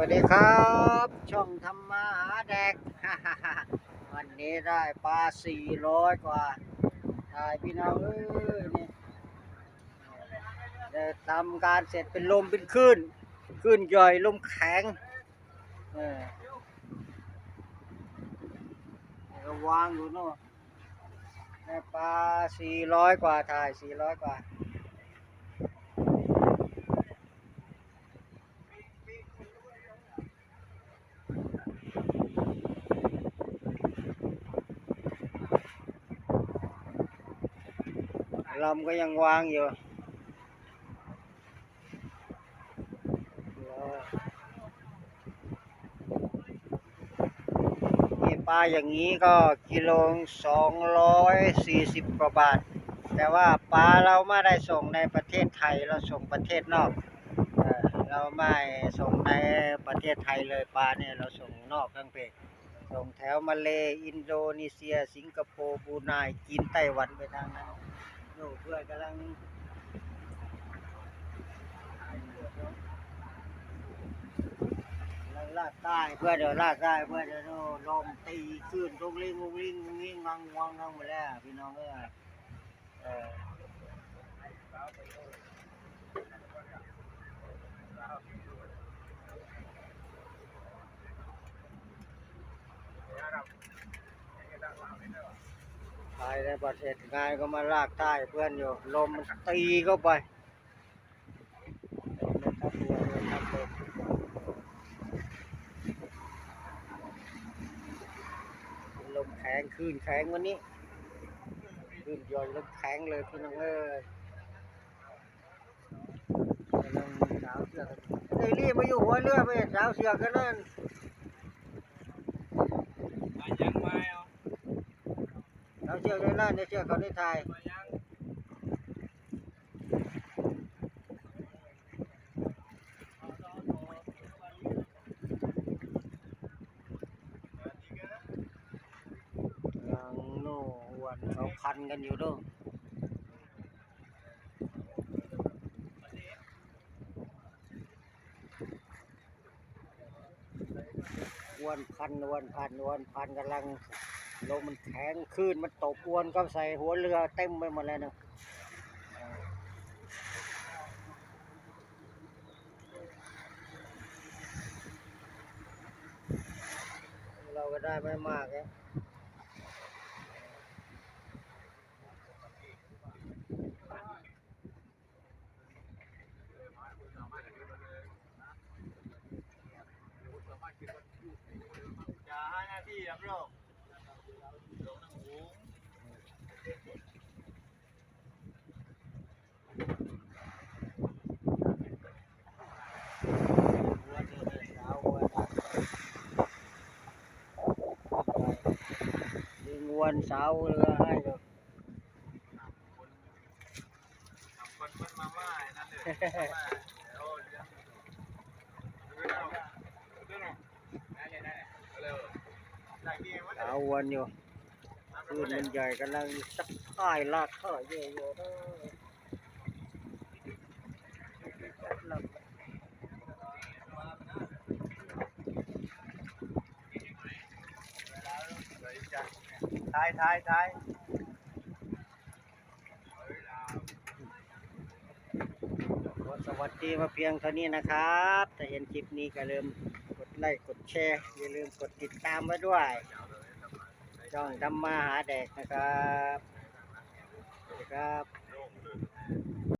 วัสดีครับ ช่องทำมาหาแดก วันนี้ได้ปลาสี่ร้อยกว่าถ่ายพี่น้องเอ้ยนี่เดี๋ยทำการเสร็จเป็นลมเป็นคลื่นคลื่นย่อยลมแข็งเออเดี๋ยวางอยู่น่นได้ปลาสี่ร้อยกว่าถ่ายสี่ร้อยกว่า ลมก็ยังวางอยู่นี่ปลาอย่างนี้ก็กิโลสองร้อยสี่สิบกว่าบาท แต่ว่าปลาเราไม่ได้ส่งในประเทศไทยเราส่งประเทศนอกเราไม่ส่งในประเทศไทยเลยปลาเนี่ยเราส่งนอกทั้งเพศส่งแถวมาเลอินโดนีเซีย สิงคโปร์บรูไนจีนไต้หวันไปทางนั้น โเพื่อนกำลังลากใต้เพื่อเดี๋ยวลากใต้เพื่อเดี๋ยวโน่ลมตีขึ้นตรงลิงงงลิงงงลิงงังงวงทั้งหมดแล้วพี่น้องเอ้ยเออ ภายในประเทศงานก็มาลากใต้เพื่อนอยู่ ลมมันตีเข้าไปนะครับเรือเรือครับผมลมแข็งคลื่นแข็งวันนี้คลื่นย่อยลมแข็งเลยพี่น้องเอ้ยกำลังสาวเสือกไอ้ยรีบมาอยู่หัวเรือไปสาวเสือกกันนั่น มายังมาเอา สาวเสือกกันนั่นในเสือกเขาได้ถ่ายยังโน่อ้วนเขาพันกันอยู่ด้วยวนพันวนพันวนพันกำลัง ลมมันแข็งคลื่นมันตบอ้วนก็ใส่หัวเรือเต็มไปหมดเลยนะเราก็ได้ไม่มากนะอย่าให้หน้าที่ครับโรคลงน้ำหู อ้วนนี่เลย คนมันมาม่าไอ้นั่นเลยมาม่าโอ้เรื่องเรื่องเรื่องได้เลยได้เลยเร็วได้ดีวะสาวอ้วนมันใหญ่กำลังสักท่ายลากท่าเยอะอยู่เด้อท้ายท้ายท้ายสวัสดีมาเพียงเท่านี้นะครับ ถ้าเห็นคลิปนี้ก็ลืมกดไลค์กดแชร์ อย่าลืมกดติดตามไว้ด้วย ช่องทำมาหาเด็กนะครับสวัสครับ